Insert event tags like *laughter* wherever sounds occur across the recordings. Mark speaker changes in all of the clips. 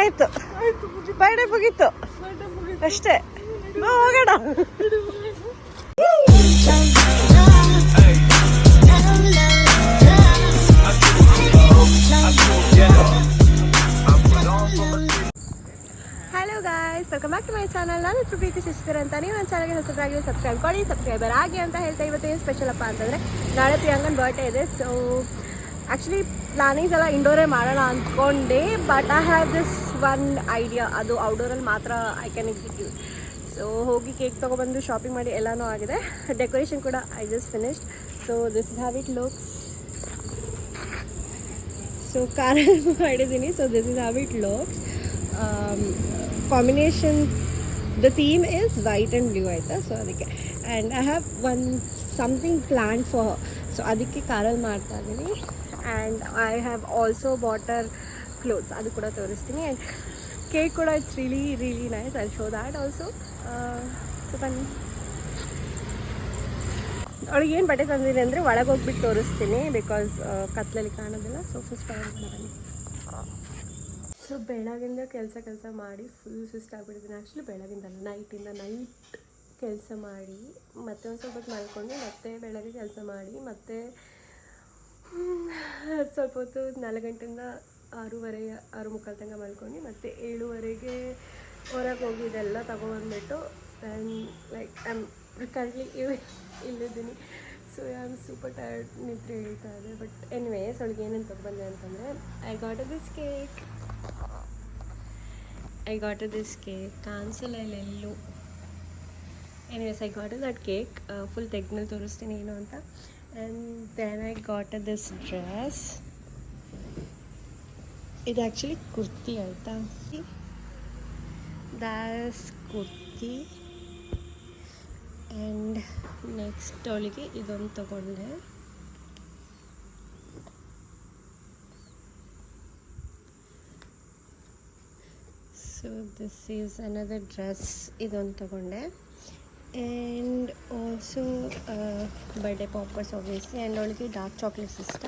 Speaker 1: ಆಯ್ತು. ಬರ್ಡೇ ಮುಗೀತು ಅಷ್ಟೇ. ಹೋಗೋಣ. Hello guys welcome back to my channel ನಾನು ಹೆಸರು ಪ್ರೀತಿ ಶಿಸ್ತಿರ್ ಅಂತ. ನೀವು ನನ್ನ ಚಾನಲ್ಗೆ ಆಗಿ ಸಬ್ಸ್ಕ್ರೈಬ್ ಮಾಡಿ ಸಬ್ಸ್ಕ್ರೈಬರ್ ಆಗಿ ಅಂತ ಹೇಳ್ತಾ ಇವತ್ತು ಏನು ಸ್ಪೆಷಲ್ ಅಪ್ಪ ಅಂತಂದರೆ, ನಾಳೆ ಪ್ರಿಯಾಂಕನ್ ಬರ್ಡೇ ಇದೆ. ಸೊ ಆ್ಯಕ್ಚುಲಿ ಪ್ಲಾನಿಂಗ್ಸ್ ಎಲ್ಲ ಇಂಡೋರೇ ಮಾಡೋಣ ಅಂದ್ಕೊಂಡೆ but I have this one idea ಅದು ಔಟ್ಡೋರಲ್ಲಿ ಮಾತ್ರ ಐ ಕ್ಯಾನ್ ಎಕ್ಸಿಕ್ಯೂಟ್ ಸೊ ಹೋಗಿ ಕೇಕ್ ತೊಗೊಬಂದು ಶಾಪಿಂಗ್ ಮಾಡಿ ಎಲ್ಲನೂ ಆಗಿದೆ. ಡೆಕೋರೇಷನ್ ಕೂಡ I just finished so this is have it looks so ಕಾರಲ್ಲಿ ಮಾಡಿದ್ದೀನಿ. So this is have it looks combination the theme is white and blue ಆಯಿತಾ? ಸೊ ಅದಕ್ಕೆ. And I have one something plan for so ಅದಕ್ಕೆ ಕಾರಲ್ಲಿ ಮಾಡ್ತಾ ಇದ್ದೀನಿ. And I have also water clothes ಅದು ಕೂಡ ತೋರಿಸ್ತೀನಿ. ಕೇಕ್ ಕೂಡ it's really really nice I show that also so ಬನ್ನಿ. ಅವಳಿಗೆ ಏನು ಬಟ್ಟೆ ತಂದಿದೆ ಅಂದರೆ ಒಳಗೆ ಹೋಗ್ಬಿಟ್ಟು ತೋರಿಸ್ತೀನಿ ಬಿಕಾಸ್ ಕತ್ಲಲ್ಲಿ ಕಾಣೋದಿಲ್ಲ. ಸೊ ಫಸ್ಟ್ ಬನ್ನಿ. ಸೊ ಬೆಳಗಿಂದ ಕೆಲಸ ಕೆಲಸ ಮಾಡಿ ಫುಲ್ ಸುಸ್ತಾಗ್ಬಿಟ್ಟಿದ್ದೀನಿ ಆ್ಯಕ್ಚುಲಿ ಬೆಳಗಿಂದ ನೈಟಿಂದ ನೈಟ್ ಕೆಲಸ ಮಾಡಿ, ಮತ್ತೆ ಒಂದು ಸ್ವಲ್ಪ ಹೊತ್ತು ಮಲ್ಕೊಂಡು ಮತ್ತೆ ಬೆಳಗ್ಗೆ ಕೆಲಸ ಮಾಡಿ, ಮತ್ತೆ ಸ್ವಲ್ಪ ಹೊತ್ತು ನಾಲ್ಕು ಗಂಟೆಯಿಂದ ಆರೂವರೆ, ಆರು ಮುಕ್ಕಾಲು ತನಕ ಮಲ್ಕೊಂಡು ಮತ್ತೆ ಏಳುವರೆಗೆ ಹೊರಗೆ ಹೋಗಿ ಇದೆಲ್ಲ ತೊಗೊಬಂದ್ಬಿಟ್ಟು and like I am curly ಇಲ್ಲಿದ್ದೀನಿ. So I am super tired ನಿದ್ರೆ ಹೇಳ್ತಾ ಇದೆ ಬಟ್ ಎನಿವೇಸ್ ಅವಳಿಗೆ ಏನೇನು ತೊಗೊಂಬಂದೆ ಅಂತಂದರೆ I got this cake I got this cake ಕಾಣಿಸಲ್ಲ ಎಲ್ಲೆಲ್ಲೂ ಎಲ್ಲೂ anyways I got that cake full ತೆಗ್ದು ತೋರಿಸ್ತೀನಿ ಏನು ಅಂತ. And then I got this dress ಇದು ಆ್ಯಕ್ಚುಲಿ ಕುರ್ತಿ ಆಯಿತಾ ದಾಸ್ ಕುರ್ತಿ ಆ್ಯಂಡ್ ನೆಕ್ಸ್ಟ್ ಅವಳಿಗೆ ಇದೊಂದು ತಗೊಂಡೆ so this is another dress ಇದೊಂದು ತಗೊಂಡೆ and also birthday poppers obviously and ಅವಳಿಗೆ ಡಾರ್ಕ್ ಚಾಕ್ಲೇಟ್ಸ್ ಇಷ್ಟ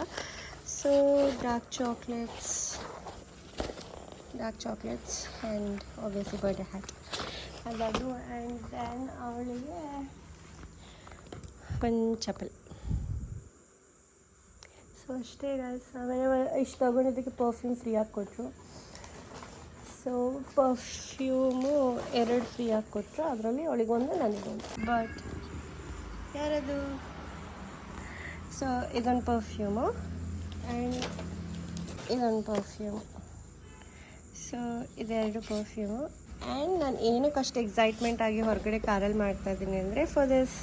Speaker 1: so dark chocolates dark chocolates and obviously birthday hat ಅದದು ಆ್ಯಂಡ್ ದೆನ್ ಅವಳಿಗೆ ಒಂದು ಚಪ್ಪಲ್ ಸೊ ಅಷ್ಟೇ ಗೈಸ್ ಆಮೇಲೆ ಇಷ್ಟು ತಗೊಂಡಿದ್ದಕ್ಕೆ ಪರ್ಫ್ಯೂಮ್ ಫ್ರೀಯಾಗಿ ಕೊಟ್ಟರು ಸೊ ಪರ್ಫ್ಯೂಮು ಎರಡು ಫ್ರೀಯಾಗಿ ಕೊಟ್ಟರು ಅದರಲ್ಲಿ ಅವಳಿಗೊಂದು, ನನಗೊಂದು. ಬಟ್ ಯಾರದು? ಸೊ ಇದೊಂದು ಪರ್ಫ್ಯೂಮು ಆ್ಯಂಡ್ ಇದೊಂದು ಪರ್ಫ್ಯೂಮ್ ಸೊ ಇದೆರಡು ಪರ್ಫ್ಯೂಮು ಆ್ಯಂಡ್ ನಾನು ಏನಕ್ಕೆ ಅಷ್ಟು ಎಕ್ಸೈಟ್ಮೆಂಟ್ ಆಗಿ ಹೊರಗಡೆ ಕಾರಲ್ಲಿ ಮಾಡ್ತಾ ಇದ್ದೀನಿ ಅಂದರೆ ಫಾರ್ ದಿಸ್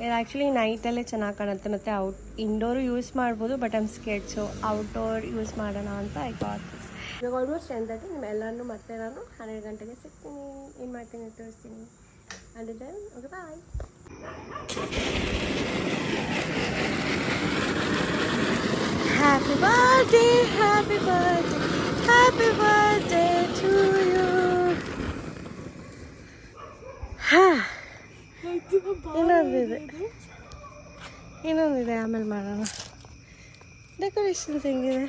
Speaker 1: ಇದು ಆ್ಯಕ್ಚುಲಿ ನೈಟಲ್ಲೇ ಚೆನ್ನಾಗಿ ಕಾಣುತ್ತೆ. ಮತ್ತು ಔಟ್ ಇಂಡೋರು ಯೂಸ್ ಮಾಡ್ಬೋದು but I'm scared so outdoor use ಮಾಡೋಣ ಅಂತ ಐ ಗಾಟ್ ದಿಸ್ ಇವಾಗ ಆಲ್ಮೋಸ್ಟ್ ಟೆನ್ ತರ್ಟಿ ನಿಮ್ಮೆಲ್ಲರೂ ಮತ್ತೆ ನಾನು ಹನ್ನೆರಡು ಗಂಟೆಗೆ ಸಿಗ್ತೀನಿ. ಏನು ಮಾಡ್ತೀನಿ ತೋರಿಸ್ತೀನಿ. And then okay bye happy birthday, happy birthday, happy birthday to you. ಹಾ. ಇನ್ನೊಂದಿದೆ ಇನ್ನೊಂದಿದೆ ಆಮೇಲೆ ಮಾಡೋಣ. ಡೆಕೋರೇಷನ್ಸ್ ಹೆಂಗಿದೆ?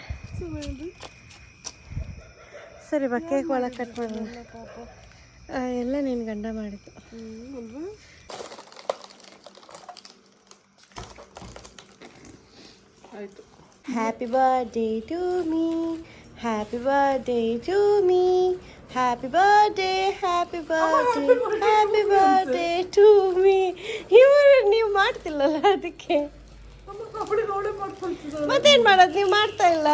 Speaker 1: ಸರಿ ಬಾ ಕೇಕ್ ಒಳಗೆ ಕಟ್ ಮಾಡೋಣ ಎಲ್ಲ ನಿನ್ನ ಗಂಡ ಮಾಡಿತ್ತು
Speaker 2: ಆಯ್ತು.
Speaker 1: Happy birthday to me happy birthday to me happy birthday happy birthday happy birthday to me ಇವರು ನೀವು ಮಾಡ್ತಿಲ್ಲಲ್ಲ ಅದಕ್ಕೆ? ಮತ್ತೇನು ಮಾಡೋದು? ನೀವು ಮಾಡ್ತಾ ಇಲ್ಲ?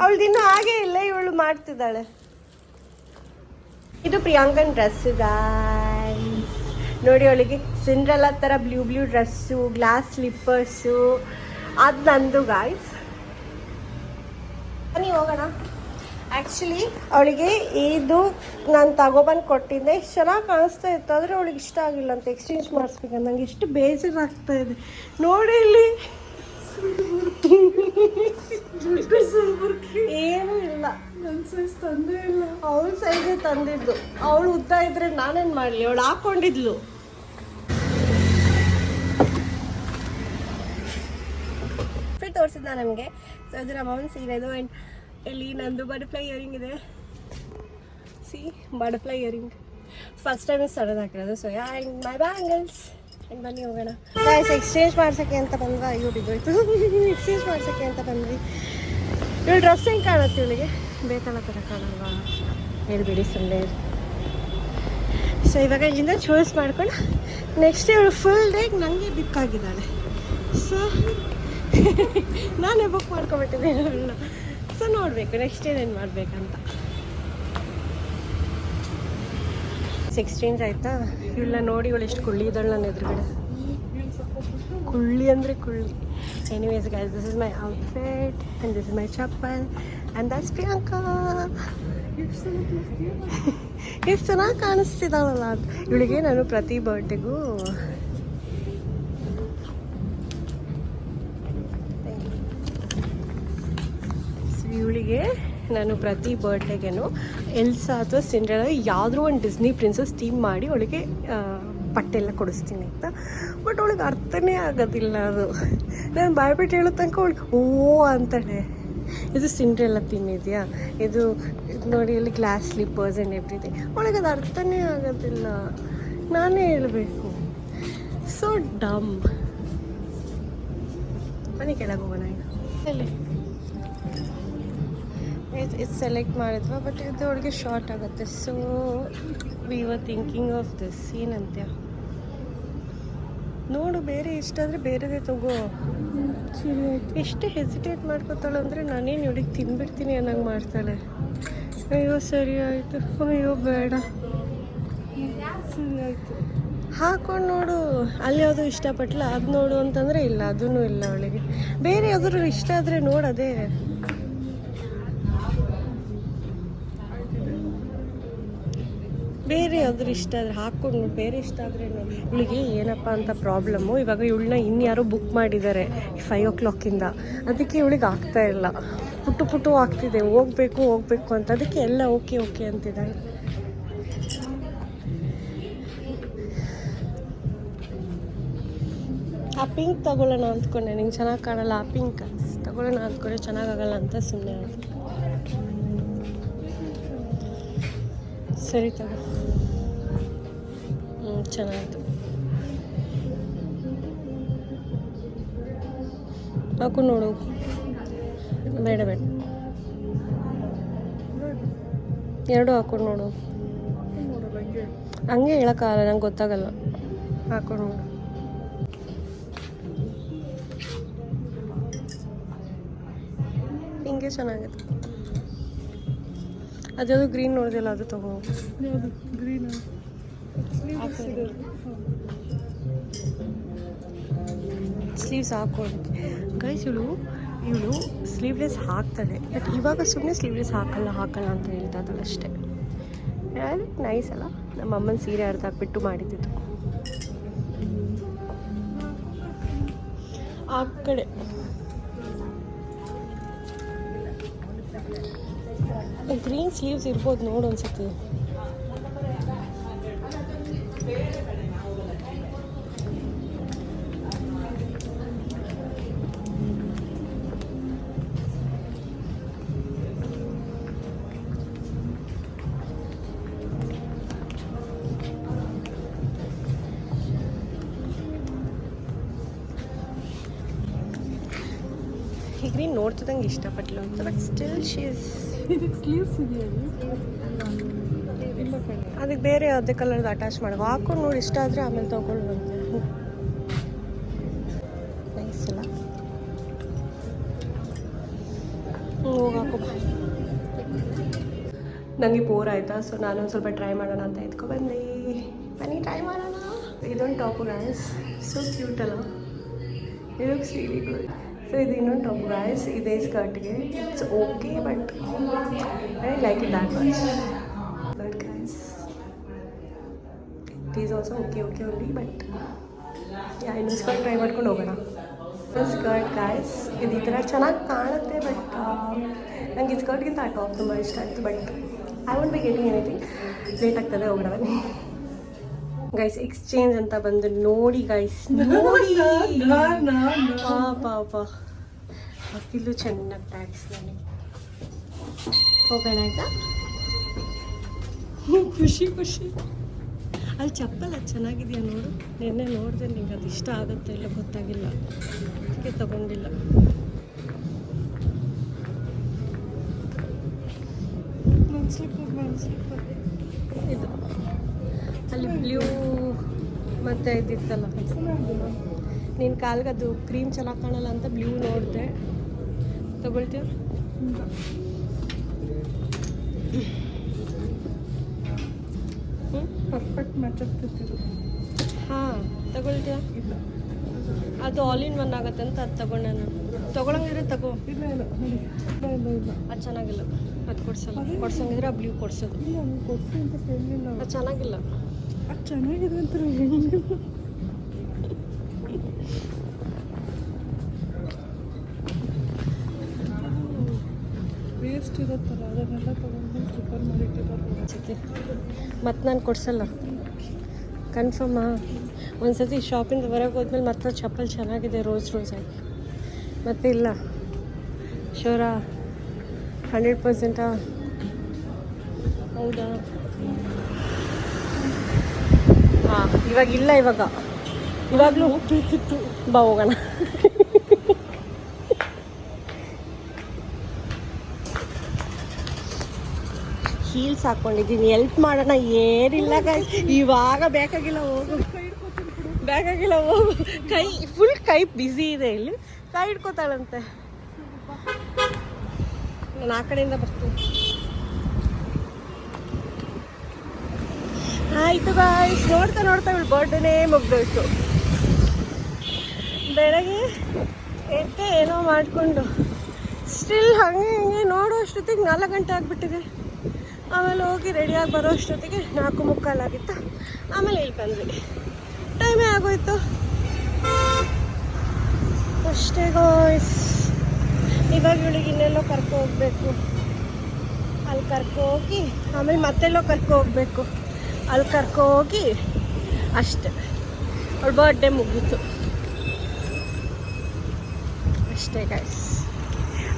Speaker 1: ಅವಳದು ಇನ್ನೂ ಹಾಗೇ ಇಲ್ಲ ಇವಳು ಮಾಡ್ತಿದ್ದಾಳೆ. ಇದು ಪ್ರಿಯಾಂಕನ್ ಡ್ರೆಸ್ ನೋಡಿ ಅವಳಿಗೆ ಸಿಂಡ್ರಲ್ಲ ಥರ blue blue dress glass slippers ಅದು ನಂದು ಗಾಯ್ಸ್ ಬನ್ನಿ ಹೋಗೋಣ. ಆ್ಯಕ್ಚುಲಿ ಅವಳಿಗೆ ಇದು ನಾನು ತಗೊಬಂದು ಕೊಟ್ಟಿದ್ದೆ. ಇಷ್ಟು ಚೆನ್ನಾಗಿ ಕಾಣಿಸ್ತಾ ಇತ್ತು. ಆದರೆ ಅವಳಿಗೆ ಇಷ್ಟ ಆಗಿಲ್ಲ ಅಂತ ಎಕ್ಸ್ಚೇಂಜ್ ಮಾಡಿಸ್ಬೇಕಂತ ನಂಗೆ ಎಷ್ಟು ಬೇಜಾರಾಗ್ತಾ ಇದೆ. ನೋಡಿ ಇಲ್ಲಿ. ಏನೂ ಇಲ್ಲ.
Speaker 2: ನನ್ನ ಸೈಜ್ ತಂದೇ ಇಲ್ಲ.
Speaker 1: ಅವಳ ಸೈಜೇ ತಂದಿದ್ದು. ಅವಳು ಉದ್ದ ಇದ್ರೆ ನಾನೇನು ಮಾಡಲಿ? ಅವಳು ಹಾಕೊಂಡಿದ್ಲು. ಫಿಟ್ ತೋರಿಸಿದ್ದ ನಮಗೆ. ಸೊ ಇದು ನಮ್ಮ ಅಮ್ಮನ ಸೀರೆ. ಇದು ಆ್ಯಂಡ್ ಇಲ್ಲಿ ನಂದು ಬಟರ್ಫ್ಲೈ ಇಯರಿಂಗ್ ಇದೆ. See butterfly earring first time sudden ಹಾಕಿರೋದು. So yeah and my bangles and ಬನ್ನಿ, ಹೋಗೋಣ. ಗೈಸ್ ಎಕ್ಸ್ಚೇಂಜ್ ಮಾಡ್ಸೋಕ್ಕೆ ಅಂತ ಬಂದ್ವಾ ಅಯ್ಯೋ ಬಿದ್ದೋಯ್ತು ಎಕ್ಸ್ಚೇಂಜ್ *laughs* ಮಾಡ್ಸೋಕ್ಕೆ ಅಂತ ಬಂದ್ವಿ. ಇವಳು ಡ್ರೆಸ್ ಹೆಂಗೆ ಕಾಣುತ್ತೆ ಇವಳಿಗೆ? ಬೇಕಲ್ಲ ಕಾಣಲ್ವಾ? ಹೇಳ್ಬಿಡಿ ಸುಮ್ಮನೆ ಸೊ ಇವಾಗ ಇಲ್ಲಿಂದ ಚೂಸ್ ಮಾಡ್ಕೊಂಡು ನೆಕ್ಸ್ಟ್ ಇವಳು ಫುಲ್ ಡೇ ನನಗೆ ಬಿಕ್ಕಾಗಿದ್ದಾಳೆ. ಸೊ *laughs* ನಾನೇ ಬುಕ್ ಮಾಡ್ಕೊಬಿಟ್ಟಿದ್ದೀನಿ ಸೊ ನೋಡಬೇಕು ನೆಕ್ಸ್ಟ್ ಏನೇನು ಮಾಡಬೇಕಂತ. ಎಕ್ಸ್ಚೇಂಜ್ ಆಯಿತಾ? ಇವಳನ್ನ ನೋಡಿ ಇವಳು ಎಷ್ಟು ಕುಳ್ಳಿ ಇದ್ದಾಳೆ ನನ್ನ ಎದುರುಗಡೆ. ಕುಳ್ಳಿ ಅಂದರೆ ಕುಳ್ಳಿ. Anyways guys this is my outfit and this is my chappal and that's Priyanka ಎಷ್ಟು ಚೆನ್ನಾಗಿ ಕಾಣಿಸ್ತಿದ್ದಾಳಲ್ಲ ಇವಳಿಗೆ ನಾನು ಪ್ರತಿ ಬರ್ಡೇಗೂ ಇವಳಿಗೆ ನಾನು ಪ್ರತಿ ಬರ್ತ್ಡೇಗೇನು ಎಲ್ಸಾ ಅಥವಾ ಸಿಂಡ್ರೆಲ್ಲ ಯಾವುದೋ ಒಂದು ಡಿಸ್ನಿ ಪ್ರಿನ್ಸಸ್ ಥೀಮ್ ಮಾಡಿ ಅವಳಿಗೆ ಬಟ್ಟೆ ಎಲ್ಲ ಕೊಡಿಸ್ತೀನಿ ಅಂತ. ಬಟ್ ಅವಳಿಗೆ ಅರ್ಥನೇ ಆಗೋದಿಲ್ಲ ಅದು. ನಾನು ಬಾಯ್ಬಿಟ್ಟು ಹೇಳೋ ತನಕ ಅವಳಿಗೆ, ಓ, ಅಂತಾಳೆ. ಇದು ಸಿಂಡ್ರೆಲ್ಲ ಥೀಮ್ ಇದೆಯಾ? ಇದು ನೋಡಿ ಇಲ್ಲಿ ಗ್ಲಾಸ್ ಸ್ಲಿಪ್ಪರ್ಸ್ ಆ್ಯಂಡ್ ಎವ್ರಿಥಿಂಗ್ ಅವಳಿಗೆ ಅದು ಅರ್ಥನೇ ಆಗೋದಿಲ್ಲ. ನಾನೇ ಹೇಳಬೇಕು. ಸೊ ಡಮ್ ಮನೆ ಕೆಳಗೆ ಹೋಗೋಣ ಈಗ. ಇದು ಸೆಲೆಕ್ಟ್ ಮಾಡಿದ್ವಾ ಬಟ್ ಇದು ಅವಳಿಗೆ ಶಾರ್ಟ್ ಆಗುತ್ತೆ. So we were thinking of this ಏನಂತೆ ನೋಡು, ಬೇರೆ ಇಷ್ಟ ಆದರೆ ಬೇರೆದೇ ತಗೋ. ಎಷ್ಟು ಹೆಸಿಟೇಟ್ ಮಾಡ್ಕೋತಾಳೆ ಅಂದರೆ ನಾನೇನು ಇವಳಿಗೆ ತಿನ್ಬಿಡ್ತೀನಿ ಅನ್ನಂಗೆ ಮಾಡ್ತಾಳೆ. ಅಯ್ಯೋ, ಸರಿ ಆಯಿತು. ಅಯ್ಯೋ, ಬೇಡ.
Speaker 2: ಆಯ್ತು
Speaker 1: ಹಾಕೊಂಡು ನೋಡು. ಅಲ್ಲಿ ಯಾವುದು ಇಷ್ಟಪಟ್ಲ, ಅದು ನೋಡು ಅಂತಂದರೆ ಇಲ್ಲ ಅದೂ ಇಲ್ಲ ಅವಳಿಗೆ. ಬೇರೆ ಯಾವ್ದಾದ್ರು ಇಷ್ಟ ಆದರೆ ನೋಡದೆ ಬೇರೆ ಯಾವ್ದಾದ್ರು ಇಷ್ಟ ಆದರೆ ಹಾಕ್ಕೊಂಡು, ಬೇರೆ ಇಷ್ಟ ಆದರೆ ಇವಳಿಗೆ ಏನಪ್ಪ ಅಂತ ಪ್ರಾಬ್ಲಮ್ಮು ಇವಾಗ ಇವಳನ್ನ ಇನ್ಯಾರೋ ಬುಕ್ ಮಾಡಿದ್ದಾರೆ ಫೈವ್ ಓ ಕ್ಲಾಕಿಂದ ಅದಕ್ಕೆ ಇವಳಿಗೆ ಆಗ್ತಾ ಇಲ್ಲ. ಪುಟ್ಟು ಪುಟ್ಟು ಆಗ್ತಿದೆ. ಹೋಗ್ಬೇಕು ಹೋಗ್ಬೇಕು ಅಂತ. ಅದಕ್ಕೆ ಎಲ್ಲ ಓಕೆ ಓಕೆ ಅಂತಿದ್ದಾಳೆ ಆ ಪಿಂಕ್ ತಗೊಳ್ಳೋಣ ಅಂದ್ಕೊಂಡೆ. ನಿಂಗೆ ಚೆನ್ನಾಗಿ ಕಾಣಲ್ಲ, ಆ ಪಿಂಕ್ ತಗೊಳ್ಳೋಣ ಅಂದ್ಕೊಂಡ್ರೆ ಚೆನ್ನಾಗಾಗಲ್ಲ ಅಂತ ಸುಮ್ಮನೆ ಸರಿ ತಗೋ. ಚೆನ್ನಾಗಿತ್ತು. ಹಾಕು ನೋಡು. ಬೇಡ ಬೇಡ. ಎರಡು ಹಾಕೊಂಡು ನೋಡು.
Speaker 2: ಹಂಗೆ
Speaker 1: ಹೇಳೋಕ್ಕಾಗಲ್ಲ, ನಂಗೆ ಗೊತ್ತಾಗಲ್ಲ. ಹಾಕೊಂಡು ನೋಡು. ಹಿಂಗೆ ಚೆನ್ನಾಗಿದೆ ಅದ್ಯಾವುದು ಗ್ರೀನ್ ನೋಡಿದೆಲ್ಲ ಅದು ತಗೋ.
Speaker 2: ಗ್ರೀನ್.
Speaker 1: ಸ್ಲೀವ್ಸ್ ಹಾಕೊಳ್ಳೋಕ್ಕೆ ಗೈಸ್ ಇವಳು ಇವಳು ಸ್ಲೀವ್ಲೆಸ್ ಹಾಕ್ತಾಳೆ. ಬಟ್ ಇವಾಗ ಸುಮ್ಮನೆ ಸ್ಲೀವ್ಲೆಸ್ ಹಾಕಲ್ಲ ಹಾಕಲ್ಲ ಅಂತ ಹೇಳ್ತಾ ಇದ್ದಾಳೆ ಅಷ್ಟೇ. ನೈಸ್ ಅಲ್ಲ? ನಮ್ಮ ಅಮ್ಮನ ಸೀರೆ ಅರ್ಧ ಹಾಕ್ಬಿಟ್ಟು ಮಾಡಿದ್ದು. ಆ ಕಡೆ. ಗ್ರೀನ್ ಸ್ಲೀವ್ಸ್ ಇರ್ಬೋದು ನೋಡು ಅನ್ಸುತ್ತೆ. ಈ ಗ್ರೀನ್ ನೋಡ್ತಿದ್ದಂಗೆ ಇಷ್ಟಪಟ್ಲು ಅಂತ ಬಟ್ ಸ್ಟಿಲ್ ಶೀಸ್
Speaker 2: ಇದಕ್ಕೆ ಸ್ಲೀವ್ಸ್ ಇದೆಯಾ ಇಲ್ಲ ಕಣೆ
Speaker 1: ಅದಕ್ಕೆ ಬೇರೆ ಯಾವುದೇ ಕಲರ್ದು ಅಟ್ಯಾಚ್ ಮಾಡಿ. ಹಾಕೊಂಡು ನೋಡಿ, ಇಷ್ಟ ಆದರೆ ಆಮೇಲೆ ತೊಗೊಳ್ಳುವಂತೆ ನೈಸ್ ಅಲ್ಲ? ಹೋಗಿ ಹಾಕೋ. ನನಗೆ ಬೋರ್ ಆಯಿತಾ? ಸೊ ನಾನು ಒಂದು ಸ್ವಲ್ಪ ಟ್ರೈ ಮಾಡೋಣ ಅಂತ ಎತ್ಕೊ ಬಂದೆ. ನನಗೆ ಟ್ರೈ ಮಾಡೋಣ. ಇದೊಂದು ಟಾಪು ಗಾಯಸ್ ಸೊ ಕ್ಯೂಟ್ ಅಲ್ಲ? ಇದು ಸೀರಿ ಗುಡ್ ಸೊ ಇದು ಇನ್ನೊಂದು ಟಾಪ್ ಗಾಯಸ್ ಇದೇ ಸ್ಕರ್ಟ್ಗೆ it's okay but I like it that much also okay okay only but yeah ಇನ್ನೊಂದು ಸ್ಕರ್ಟ್ ಟ್ರೈ ಮಾಡ್ಕೊಂಡು ಹೋಗೋಣ. ಸ್ಕರ್ಟ್ ಗಾಯ್ಸ್ ಇದು ಈ ಥರ ಚೆನ್ನಾಗಿ ಕಾಣುತ್ತೆ ಬಟ್ ನನಗೆ ಈ ಸ್ಕರ್ಟ್ಗಿಂತ ಆ ಟಾಪ್ ತುಂಬ ಇಷ್ಟ ಆಯಿತು but I want be getting anything late ಆಗ್ತದೆ ಹೋಗೋಣ ಬನ್ನಿ. ಗೈಸ್ ಎಕ್ಸ್ಚೇಂಜ್ ಅಂತ ಬಂದು ನೋಡಿ ಗೈಸ್ ನೋಡಿ. *laughs* ಪಾಪ ಪಾಪ ಅಕ್ಕಿಲು ಚೆನ್ನಾಗಿ ಟ್ಯಾಕ್ಸ್ ನನಗೆ ಹೋಗೋಣ ಆಯಿತಾ? ಖುಷಿ ಖುಷಿ. ಅಲ್ಲಿ ಚಪ್ಪಲ್ ಅದು ಚೆನ್ನಾಗಿದೆಯಾ ನೋಡು. ನಿನ್ನೆ ನೋಡಿದೆ, ನಿಂಗೆ ಅದು ಇಷ್ಟ ಆಗುತ್ತೆ ಇಲ್ಲ ಗೊತ್ತಾಗಿಲ್ಲ. ಅದಕ್ಕೆ ತಗೊಂಡಿಲ್ಲ. ಇದು. ಅಲ್ಲಿ ಬ್ಲೂ ಮತ್ತೆ ಇದಿತ್ತಲ್ಲ. ನಿನ್ನ ಕಾಲ್ಗೆ ಅದು ಕ್ರೀಮ್ ಚೆನ್ನಾಗಿ ಕಾಣಲ್ಲ ಅಂತ ಬ್ಲೂ ನೋಡಿದೆ. ತಗೊಳ್ತೀಯ?
Speaker 2: ಪರ್ಫೆಕ್ಟ್ ಮ್ಯಾಚ್ ಆಗ್ತಿತ್ತು
Speaker 1: ಹಾಂ ತಗೊಳ್ತೀಯ?
Speaker 2: ಇಲ್ಲ.
Speaker 1: ಅದು ಆಲ್ ಇನ್ ಒನ್ ಆಗುತ್ತೆ ಅಂತ ಅದು ತಗೊಂಡೆ ನಾನು. ತಗೊಳಂಗಿದ್ರೆ ತಗೋ.
Speaker 2: ಇಲ್ಲ ಇಲ್ಲ ಇಲ್ಲ ಇಲ್ಲ ಇಲ್ಲ.
Speaker 1: ಅದು ಚೆನ್ನಾಗಿಲ್ಲ. ಅದು ಕೊಡ್ಸಲ್ಲ. ಕೊಡ್ಸಂಗಿದ್ರೆ ಆ ಬ್ಲೂ ಕೊಡ್ಸೋದು.
Speaker 2: ಇಲ್ಲ ನಾನು ಕೊಡ್ಸಿ ಅಂತ ಕೇಳಲಿಲ್ಲ
Speaker 1: ಅದು ಚೆನ್ನಾಗಿಲ್ಲ.
Speaker 2: ಅದು ಚೆನ್ನಾಗಿದೆ ಅಂತ ಹೇಳಿಲ್ಲ. ವೇಸ್ಟ್ ಇರುತ್ತಲ್ಲ ಅದನ್ನೆಲ್ಲ ತಗೊಂಡು ಸೂಪರ್ ಮಾಡಿಟ್ಟಿದ್ದಾರೆ
Speaker 1: ಅನ್ಸುತ್ತೆ ಮತ್ತೆ ನಾನು ಕೊಡ್ಸಲ್ಲ. ಕನ್ಫರ್ಮಾ ಒಂದ್ಸತಿ ಶಾಪಿಂದ ಹೊರಗೆ ಹೋದ್ಮೇಲೆ ಮತ್ತೆ ಚಪ್ಪಲ್ ಚೆನ್ನಾಗಿದೆ, ರೋಸ್ ರೋಸ್ ಆಗಿ ಮತ್ತೆ ಇಲ್ಲ. ಶೋರಾ ಹಂಡ್ರೆಡ್ ಪರ್ಸೆಂಟಾ ಹೌದಾ? ಹಾಂ, ಇವಾಗ ಇಲ್ಲ ಇವಾಗ. ಇವಾಗಲೂ
Speaker 2: ಬೇಕಿತ್ತು
Speaker 1: ಬಾ ಹೋಗೋಣ. ಹೀಲ್ಸ್ ಹಾಕೊಂಡಿದ್ದೀನಿ. ಎಲ್ಪ್ ಮಾಡೋಣ. ಏನಿಲ್ಲ ಕೈ ಇವಾಗ ಬೇಕಾಗಿಲ್ಲ ಹೋಗು. ಬೇಕಾಗಿಲ್ಲ ಹೋಗು. ಕೈ ಫುಲ್ ಕೈ ಬ್ಯುಸಿ ಇದೆ ಇಲ್ಲಿ. ಕೈ ಹಿಡ್ಕೋತಾಳಂತೆ. ನಾನು ಆ ಕಡೆಯಿಂದ ಬರ್ತೀನಿ. ಆಯ್ತು ಗಾಯ್ಸ್ ನೋಡ್ತಾ ನೋಡ್ತಾ ಇವಳು ಬರ್ಡೇನೇ ಮುಗ್ದೋಯ್ತು. ಬೆಳಗ್ಗೆ ಎದ್ದೆ ಏನೋ ಮಾಡಿಕೊಂಡು. ಸ್ಟಿಲ್ ಹಾಗೆ ಹಿಂಗೆ ನೋಡೋ ಅಷ್ಟೊತ್ತಿಗೆ ನಾಲ್ಕು ಗಂಟೆ ಆಗಿಬಿಟ್ಟಿದೆ. ಆಮೇಲೆ ಹೋಗಿ ರೆಡಿಯಾಗಿ ಬರೋ ಅಷ್ಟೊತ್ತಿಗೆ ನಾಲ್ಕು ಮುಕ್ಕಾಲಾಗಿತ್ತು. ಆಮೇಲೆ ಇಲ್ಲಿ ಬಂದ್ವಿ. ಟೈಮೇ ಆಗೋಯ್ತು. ಅಷ್ಟೇ ಗಾಯ್ಸ್ ಇವಾಗ ಇವಳಿಗೆ ಇನ್ನೆಲ್ಲೋ ಕರ್ಕೊ ಹೋಗ್ಬೇಕು. ಅಲ್ಲಿ ಕರ್ಕೊ ಹೋಗಿ, ಆಮೇಲೆ ಮತ್ತೆಲ್ಲೋ ಕರ್ಕೊ ಹೋಗ್ಬೇಕು. ಅಲ್ಲಿ ಕರ್ಕೊ ಹೋಗಿ ಅಷ್ಟೆ. ಅವಳ ಬರ್ಡೇ ಮುಗೀತು. ಅಷ್ಟೇ ಗಾಯ್ಸ್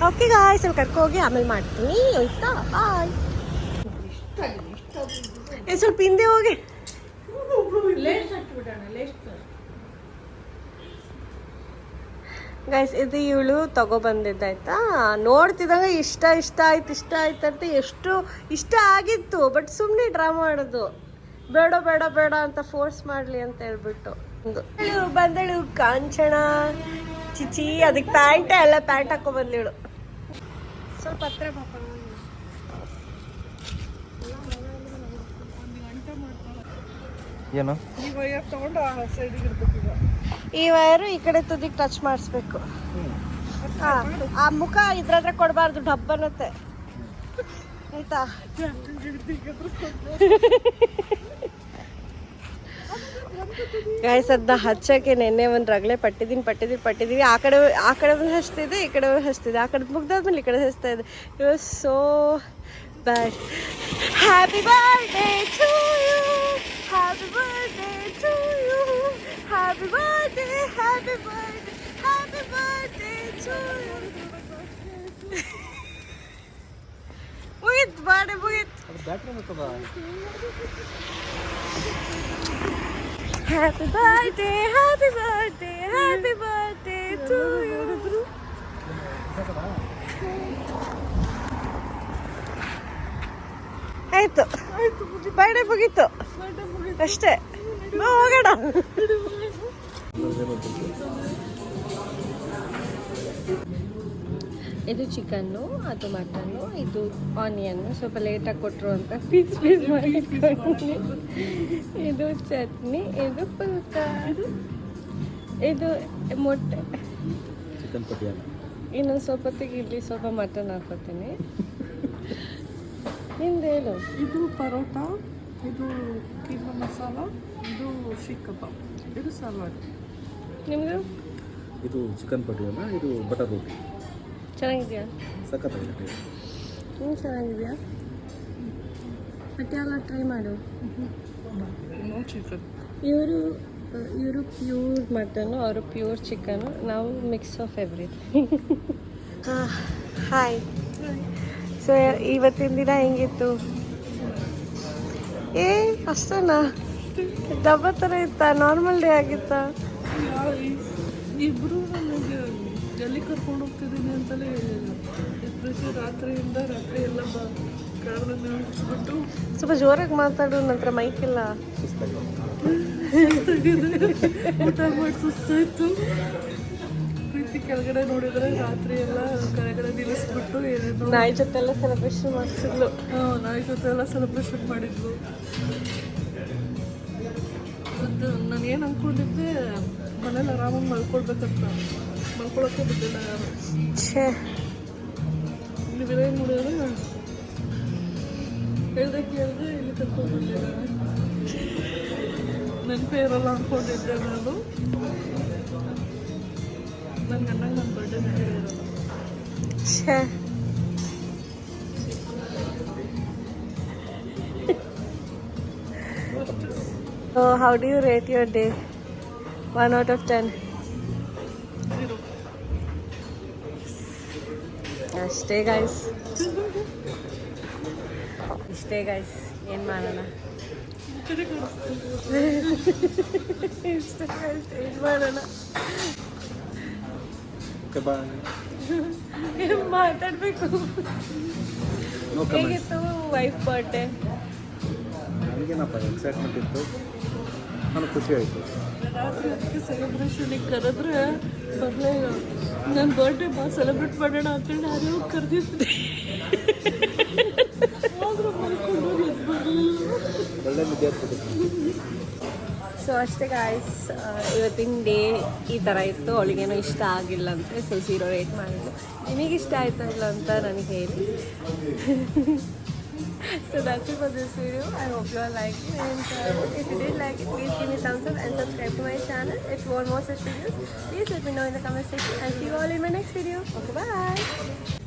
Speaker 1: ಓಕೆ ಗಾಯ್ಸ್ ಅಲ್ಲಿ ಕರ್ಕೊ ಹೋಗಿ ಆಮೇಲೆ ಮಾಡ್ತೀನಿ. ಆಯ್ತಾ? ಬಾಯ್ ಏ, ಸ್ವಲ್ಪ ಹಿಂದೆ ಹೋಗಿ. ಗೈಸ್ ಇದು ಇವಳು ತಗೊಬಂದಿದ್ದಾಯ್ತಾ ನೋಡ್ತಿದ್ದಾಗ ಇಷ್ಟ ಇಷ್ಟ ಆಯ್ತು ಇಷ್ಟ ಆಯ್ತು ಅಂತ ಎಷ್ಟು ಇಷ್ಟ ಆಗಿತ್ತು ಬಟ್ ಸುಮ್ಮನೆ ಡ್ರಾ ಮಾಡೋದು ಬೇಡ ಬೇಡ ಬೇಡ ಅಂತ ಫೋರ್ಸ್ ಮಾಡಲಿ ಅಂತ ಹೇಳ್ಬಿಟ್ಟು. ಬಂದಳು ಕಾಂಚನ ಚಿಚಿ, ಅದಕ್ಕೆ ಪ್ಯಾಂಟ್ ಎಲ್ಲ ಪ್ಯಾಂಟ್ ಹಾಕೊ ಬಂದಳು. ಸ್ವಲ್ಪ ಹತ್ರ ಪಾಪ
Speaker 3: ಏನು?
Speaker 2: ಈ ವೈರ್
Speaker 1: ಈ ಕಡೆ ತುದಿಗೆ ಟಚ್ ಮಾಡಿಸ್ಬೇಕು. ಆ ಮುಖ ಇದ್ರತ್ರ ಕೊಡಬಾರ್ದು ಡಬ್ಬನತ್ತೆ ಆಯ್ತಾ? ಗಾಯ್ಸ್ ಹಚ್ಚಕ್ಕೆ ನೆನ್ನೆ ಒಂದು ರಗಳೆ ಪಟ್ಟಿದ್ದೀನಿ ಪಟ್ಟಿದ್ದೀನಿ ಪಟ್ಟಿದ್ದೀನಿ. ಆ ಕಡೆ ಆ ಕಡೆ ಒಂದು ಹಚ್ತಿದೆ ಈ ಕಡೆ ಹಚ್ತಿದೆ ಆ ಕಡೆ ಮುಗ್ದಾದ್ಮೇಲೆ ಈ ಕಡೆ ಹಚ್ತಾ ಇದೆ. It so bad Happy birthday to you. Happy birthday to you. Happy birthday, happy birthday, happy birthday to you. Wait, bari, wait. Battery
Speaker 3: mo ba?
Speaker 1: Happy birthday, happy birthday, happy birthday to you. ಆಯ್ತು. Birthday ಮುಗೀತು. ಅಷ್ಟೇ. ಹೋಗೋಣ. ಇದು chicken ಅದು mutton ಇದು onion. ಸ್ವಲ್ಪ ಲೇಟಾಗಿ ಕೊಟ್ಟರು ಅಂತ ಪೀಸ್ ಪೀಸ್ ಮಾಡಿ. ಇದು ಚಟ್ನಿ ಇದು ಪುಲ್ಕ. ಇದು ಮೊಟ್ಟೆ. ಇನ್ನೊಂದು ಸ್ವಲ್ಪ ಹೊತ್ತಿಗೆ ಇಲ್ಲಿ ಸ್ವಲ್ಪ ಮಟನ್ ಹಾಕೋತೀನಿ. ನಿಂದೇನು
Speaker 2: ಇದು ಪರೋಟ ಇದು ಕೀಮಾ ಮಸಾಲ ಇದು ಶೀಖ್ ಕಬಾಬ್. ಇದು ಸಲಾಡ್
Speaker 1: ನಿಮ್ಮದು
Speaker 3: ಇದು ಚಿಕನ್ ಪಟಿಯಾಲ ಇದು ಬಟರ್ ರೋಟಿ.
Speaker 1: ಚೆನ್ನಾಗಿದೆಯಾ?
Speaker 3: ಸಖತ್ತಾಗಿದೆ
Speaker 1: ಹ್ಞೂ ಚೆನ್ನಾಗಿದೆಯಾ? ಮತ್ತೆ ಎಲ್ಲ ಟ್ರೈ ಮಾಡು.
Speaker 2: ನೋ ಚಿಕನ್
Speaker 1: ಇವರು ಇವರು ಪ್ಯೂರ್ ಮಟನ್ನು ಅವರು ಪ್ಯೂರ್ ಚಿಕನು ನಾವು mix of everything hi so ಇವತ್ತಿನ ದಿನ ಹೆಂಗಿತ್ತು? ಏ ಅಷ್ಟೇನಾ? ಡಬ್ಬ ಥರ ಇತ್ತಾ? ನಾರ್ಮಲ್ ಡೇ ಆಗಿತ್ತಾ?
Speaker 2: ಇಬ್ಬರು ನನಗೆ ಎಲ್ಲಿ ಕರ್ಕೊಂಡು ಹೋಗ್ತಿದ್ದೀನಿ ಅಂತಲೇ ಹೇಳಿಲ್ಲ ರಾತ್ರಿಯಿಂದ ರಾತ್ರಿ ಎಲ್ಲ ಬ ಕೆಳಗಡೆ ನಿಲ್ಲಿಸ್ಬಿಟ್ಟು.
Speaker 1: ಸ್ವಲ್ಪ ಜೋರಾಗಿ ಮಾತಾಡು ನಂತರ ಮೈಕ್ ಇಲ್ಲ.
Speaker 2: ಊಟ ಮಾಡಿ ಸುಸ್ತಾಯ್ತು. ಕೆಳಗಡೆ ನೋಡಿದ್ರೆ ರಾತ್ರಿ ಎಲ್ಲ ಕೆಳಗಡೆ ನಿಲ್ಲಿಸ್ಬಿಟ್ಟು ಏನೇನು
Speaker 1: ನಾಯಿ ಜೊತೆ ಎಲ್ಲ ಸೆಲೆಬ್ರೇಷನ್ ಮಾಡಿಸಿದ್ಲು
Speaker 2: ಹಾಂ ನಾಯಿ ಜೊತೆ ಎಲ್ಲ ಸೆಲೆಬ್ರೇಷನ್ ಮಾಡಿದ್ಲು. ಮತ್ತು ನಾನು ಏನು ಅಂದ್ಕೊಂಡಿದ್ದೆ ಮನೇಲಿ ಆರಾಮಾಗಿ ಮಲ್ಕೊಳ್ಬೇಕಂತ. ಮಲ್ಕೊಳಕ್ಕೆ ಬಿದ್ದಿಲ್ಲ ಯಾರು. ಇಲ್ಲಿ ವಿನಯ್ ನೋಡಿದ್ರೆ ಹೇಳ್ದೆ ಕೇಳಿದ್ರೆ ಇಲ್ಲಿ ಕರ್ಕೊಂಡು ಬಂದಿದ್ದಾರೆ. ನೆನಪೇ ಇರಲ್ಲ ಅಂದ್ಕೊಂಡಿದ್ದೆ ನಾನು. *laughs*
Speaker 1: So how do you rate your day? One out of ten.
Speaker 2: Zero.
Speaker 1: ಅಷ್ಟೇ ಗಾಯ್ಸ್ *laughs* ಇಷ್ಟೇ ಗಾಯ್ಸ್ ಏನು ಮಾಡೋಣ *laughs*
Speaker 2: ಸರಿ ಕಾಣಿಸ್ತಿದೆ.
Speaker 1: ಇಷ್ಟೇ ಗಾಯ್ಸ್ ಏನು ಮಾಡೋಣ
Speaker 3: Okay bye *laughs*
Speaker 1: ಮಾತಾಡಬೇಕು. ಹೇಗಿತ್ತು ವೈಫ್ ಬರ್ಡೇ
Speaker 3: ನನಗೇನಪ್ಪ ಎಕ್ಸೈಟ್ಮೆಂಟ್ ಇತ್ತು. ನನಗೆ ಖುಷಿ ಆಯಿತು.
Speaker 2: ರಾತ್ರಿ ಅದಕ್ಕೆ ಸೆಲೆಬ್ರೇಷನಿಗೆ ಕರೆದ್ರೆ ಬರಲೇ ನನ್ನ ಬರ್ಡೇ ಬಾ ಸೆಲೆಬ್ರೇಟ್ ಮಾಡೋಣ ಅಂತ ನಾನು ಕರೆದಿದ್ದೆ. *laughs*
Speaker 1: ಅಷ್ಟೇ ಗಾಯ್ಸ್ ಇವತ್ತಿನ ಡೇ ಈ ಥರ ಇತ್ತು ಅವಳಿಗೇನೋ ಇಷ್ಟ ಆಗಿಲ್ಲ ಅಂತೆ ಸೊ ಝೀರೋ ರೇಟ್ ಮಾಡಿದ್ದು ನಿಮಗೆ ಇಷ್ಟ ಆಯ್ತಾ ಇಲ್ಲ ಅಂತ ನನಗೆ ಹೇಳಿ *laughs* so that's it for this video. I hope you all liked it. And uh, if you did like it, please give me thumbs up and subscribe to my channel. If you want more such videos, please let me know in the comment section. And see you all in my next video. Okay, bye.